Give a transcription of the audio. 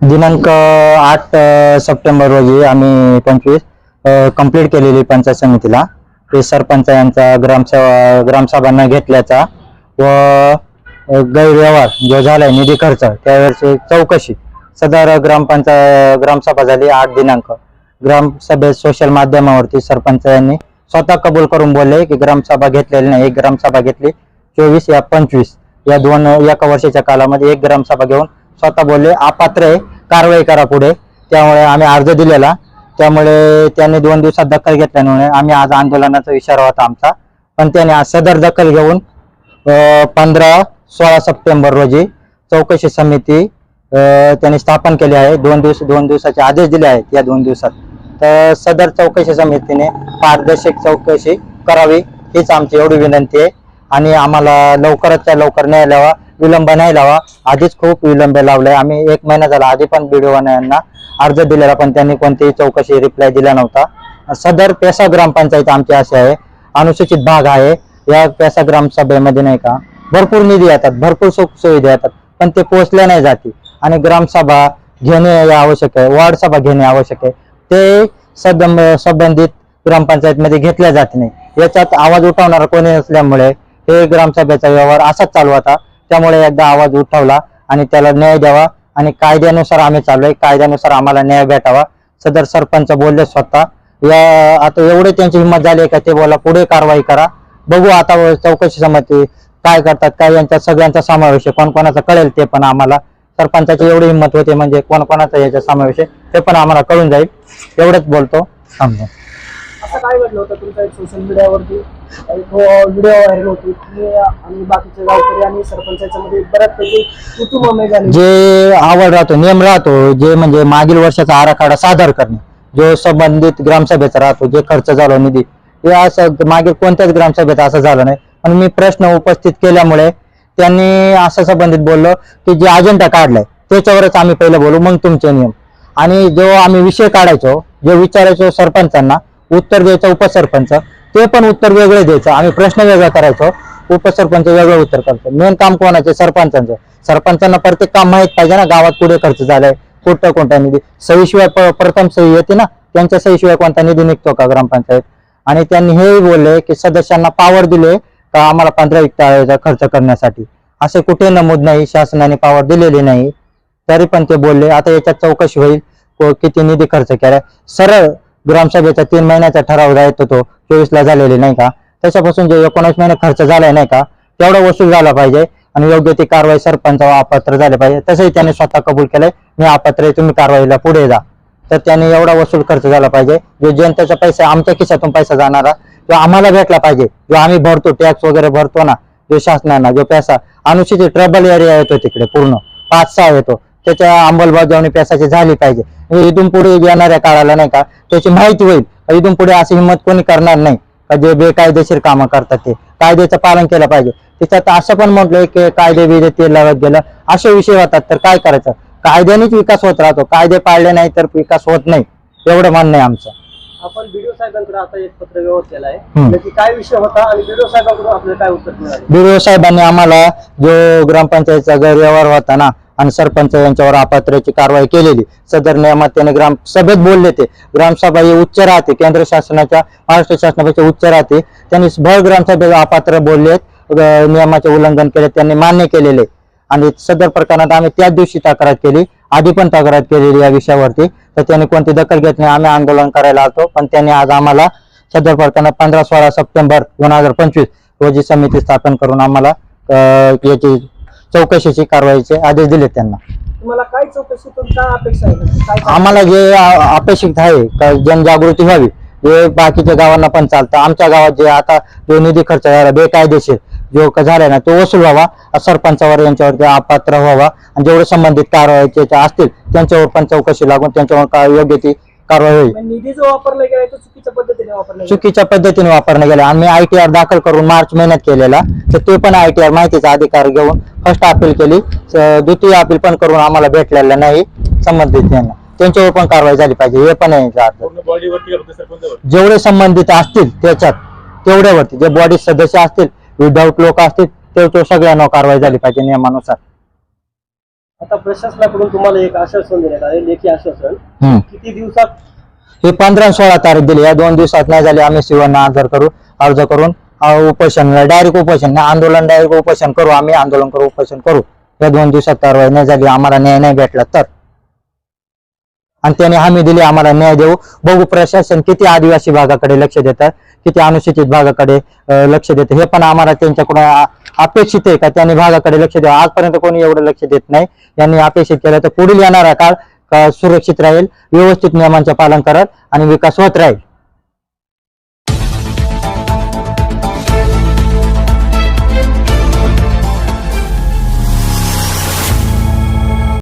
दिनांक आठ सप्टेंबर रोजी आम्ही पंचवीस कंप्लीट केलेली पंचायत समितीला. ते सरपंच यांचा ग्रामसेवा ग्रामसभांना घेतल्याचा व गैरव्यवहार जो झालाय निधी खर्च त्यावेळेची चौकशी. सदर ग्रामपंचायत ग्रामसभा झाली आठ दिनांक. ग्रामसभेत सोशल माध्यमावरती सरपंच यांनी स्वतः कबूल करून बोलले की ग्रामसभा घेतलेली नाही एक ग्रामसभा घेतली चोवीस या पंचवीस. या दोन एका वर्षाच्या कालामध्ये एक ग्रामसभा घेऊन स्वतः बोलले अपात्र आहे कारवाई करा पुढे. त्यामुळे आम्ही अर्ज दिलेला. त्यामुळे त्यांनी दोन दिवसात दखल घेतल्यामुळे आम्ही आज आंदोलनाचा इशारा होता आमचा. पण त्याने आज सदर दखल घेऊन पंधरा सोळा सप्टेंबर रोजी चौकशी समिती त्याने त्यांनी स्थापन केली आहे. दोन दिवस दोन दिवसाचे आदेश दिले आहेत या दोन दिवसात. तर सदर चौकशी समितीने पारदर्शक चौकशी करावी हीच आमची एवढी विनंती आहे. आणि आम्हाला लवकरात लवकर न्याय लावा विलंब नाही लावा. आधीच खूप विलंब लावलाय. आम्ही एक महिना झाला आधी पण बीडीओ यांना अर्ज दिलेला पण त्यांनी कोणतीही चौकशी रिप्लाय दिला नव्हता. सदर पेसा ग्रामपंचायत आमची अशी आहे. अनुसूचित भाग आहे. या पेसा ग्रामसभेमध्ये नाही का भरपूर निधी येतात भरपूर सुख सुविधा येतात पण ते पोहोचल्या नाही जाती. आणि ग्रामसभा घेणे हे आवश्यक आहे. वार्ड सभा घेणे आवश्यक आहे. ते सदम संबंधित ग्रामपंचायतमध्ये घेतल्या जात नाही. याच्यात आवाज उठवणारा कोणी नसल्यामुळे हे ग्रामसभेचा व्यवहार असाच चालू होता. त्यामुळे एकदा आवाज उठवला आणि त्याला न्याय द्यावा आणि कायद्यानुसार आम्ही चाललोय. कायद्यानुसार आम्हाला न्याय भेटावा. सदर सरपंच बोलले स्वतः. या आता एवढे त्यांची हिंमत झाली का ते बोला पुढे कारवाई करा. बघू आता चौकशी समिती काय करतात काय यांच्या सगळ्यांचा समावेश आहे. कोण कोणाचा कळेल ते पण आम्हाला. सरपंचाची एवढी हिंमत होते म्हणजे कोण कोणाचा याचा समावेश आहे ते पण आम्हाला कळून जाईल. एवढंच बोलतो. थांबतो. काय घडलं होतं तुमच्या एक सोशल मीडियावरती एक हो, व्हिडिओ व्हायरल होती. तुम्ही आणि बाकीचे गावकरी आणि सरपंचाच्या मध्ये बऱ्याचपैकी कुटुंब जे आवड राहतो नियम राहतो जे म्हणजे मागील वर्षाचा आराखडा सादर करणे जो संबंधित ग्रामसभेचा राहतो जे खर्च झाला निधी हे असं मागील कोणत्याच ग्रामसभेत असं झालं नाही. पण मी प्रश्न उपस्थित केल्यामुळे त्यांनी असं संबंधित बोललो की जे अजेंडा काढलाय त्याच्यावरच आम्ही पहिले बोलू मग तुमचे नियम. आणि जो आम्ही विषय काढायचो जो विचारायचो सरपंचांना उत्तर द्यायचं उपसरपंच. ते पण उत्तर वेगळे द्यायचं. आम्ही प्रश्न वेगळा करायचो. उपसरपंच वेगळं उत्तर करतो. मेन काम कोणाचे? सरपंचांचं. सरपंचांना प्रत्येक काम माहीत पाहिजे ना. गावात पुढे खर्च झालाय. कुठं कोणता निधी? सहीशिवाय प्रथम सही येते ना. त्यांच्या सहीशिवाय कोणता निधी निघतो का ग्रामपंचायत? आणि त्यांनी हे बोलले की सदस्यांना पावर दिले का आम्हाला पंधरा वित्त खर्च करण्यासाठी. असे कुठे नमूद नाही. शासनाने पावर दिलेली नाही. तरी पण ते बोलले आता याच्यात चौकशी होईल. किती निधी खर्च केलाय. सरळ ग्रामसभेचा तीन महिन्याचा ठराव जायत होतो. चोवीस ला झालेले नाही का? त्याच्यापासून जे एकोणीस महिने खर्च झालाय नाही का? तेवढा वसूल झाला पाहिजे आणि योग्य ती कारवाई सरपंच अपात्र झाले पाहिजे. तसंही त्यांनी स्वतः कबूल केलंय. मी अपात्र तुम्ही कारवाईला पुढे जा. तर त्यांनी एवढा वसूल खर्च झाला पाहिजे. जो जनतेचा पैसा आमच्या खिशातून पैसा जाणारा जो आम्हाला भेटला पाहिजे. जो आम्ही भरतो टॅक्स वगैरे भरतो ना जो शासनाना जो पैसा अनुसूचित ट्रबल एरिया येतो तिकडे पूर्ण. पाच सहा येतो. त्याच्या अंमलबजावणी पैशाची झाली पाहिजे. इथून पुढे येणाऱ्या काळाला नाही का त्याची माहिती होईल. इथून पुढे अशी हिंमत कोणी करणार नाही. का जे बेकायदेशीर कामं करतात ते. कायद्याचं पालन केलं पाहिजे. त्याच्यात असं पण म्हटलंय की कायदे बिदे ते लावत गेलं. असे विषय होतात. तर काय करायचं? कायद्यानेच विकास होत राहतो. कायदे पाळले नाही तर विकास होत नाही. एवढं म्हणणं आहे आमचं. आपण बीडीओ साहेबांकडे आता एक पत्र व्यवहार केला आहे. नक्की काय विषय होता आणि बीडीओ साहेबांकडून आपल्याला काय उत्तर मिळाले? बीडीओ साहेबांनी आम्हाला जो ग्रामपंचायतचा गैरव्यवहार होता ना आणि सरपंच यांच्यावर अपात्रची कारवाई केलेली. सदर नियमात त्याने ग्राम सभेत बोलले ते. ग्रामसभा ही उच्च राहते. केंद्र शासनाच्या महाराष्ट्र शासनापेक्षा उच्च राहते. त्यांनी भर ग्रामसभेत अपात्र बोललेत नियमाचे उल्लंघन केले त्यांनी मान्य केलेले आणि सदर प्रकरणात आम्ही त्याच दिवशी तक्रार केली. आधी पण तक्रार केलेली या विषयावरती. तर त्यांनी कोणती दखल घेत नाही. आम्ही आंदोलन करायला आलो पण त्यांनी आज आम्हाला सदर प्रकरणात पंधरा सोळा सप्टेंबर दोन हजार पंचवीस रोजी समिती स्थापन करून आम्हाला याची चौकशीची कारवाईचे आदेश दिले त्यांना. तुम्हाला काय चौकशीतून काय अपेक्षा आहे? नक्की? काय काय- आम्हाला जे अ- अपेक्षित आहे का जनजागृती व्हावी जे बाकीच्या गावांना पण चालतं. आमच्या गावात जे आता जो निधी खर्च झाला बेकायदेशीर जो क- झालाय ना तो वसूल व्हावा. सरपंचावर यांच्यावरती अपात्र व्हावा आणि जेवढे संबंधित कारवाईचे जे असतील त्यांच्यावर पण चौकशी लागून त्यांच्यावर का- योग्य ती कारवाई होईल. निधी जो वापरला गेला तो चुकीच्या पद्धतीने वापरला गेला. चुकीच्या पद्धतीने वापरण्यात गेला. आम्ही आय टी आर दाखल करून मार्च महिन्यात केलेला. तर ते पण आय टी आर माहितीचा अधिकार घेऊन फर्स्ट अपील केली. स- द्वितीय अपील पण करून आम्हाला भेटलेलं नाही संबंधित यांना त्यांच्यावर पण कारवाई झाली पाहिजे. हे पण आहे याचा अर्थ. पूर्ण बॉडीवरती फक्त सरपंचावर जेवढे संबंधित असतील त्याच्यात तेवढ्यावरती. जे बॉडी सदस्य असतील विदाऊट लोक असतील तेवढं सगळ्यांना कारवाई झाली पाहिजे नियमानुसार. आता प्रशासनाकडून तुम्हाला एक आश्वासन देण्यात आले लेखी आश्वासन. हम्म. किती दिवसात? हे पंधरा सोळा तारीख दिली. या दोन दिवसात नाही झाले. आम्ही शिवांना अर्ज करू अर्ज करून अं, उपोषण डायरेक्ट उपोषण नाही आंदोलन डायरेक्ट उपोषण करू. आम्ही आंदोलन करू उपोषण करू. या दोन दिवसात कारवाई नाही झाली. आम्हाला न्याय नाही भेटला तर. आणि त्याने हमी दिली आम्हाला न्याय देऊ. बघू प्रशासन किती आदिवासी भागाकडे लक्ष देतं किती अनुसूचित भागाकडे लक्ष देतं हे पण आम्हाला त्यांच्याकडून अपेक्षित आहे का? त्यांनी भागाकडे लक्ष द्यावं. आजपर्यंत कोणी एवढं लक्ष देत नाही. यांनी अपेक्षित केलं तर पुढील येणारा काळ का सुरक्षित राहील व्यवस्थित नियमांचे पालन करत आणि विकास होत राहील.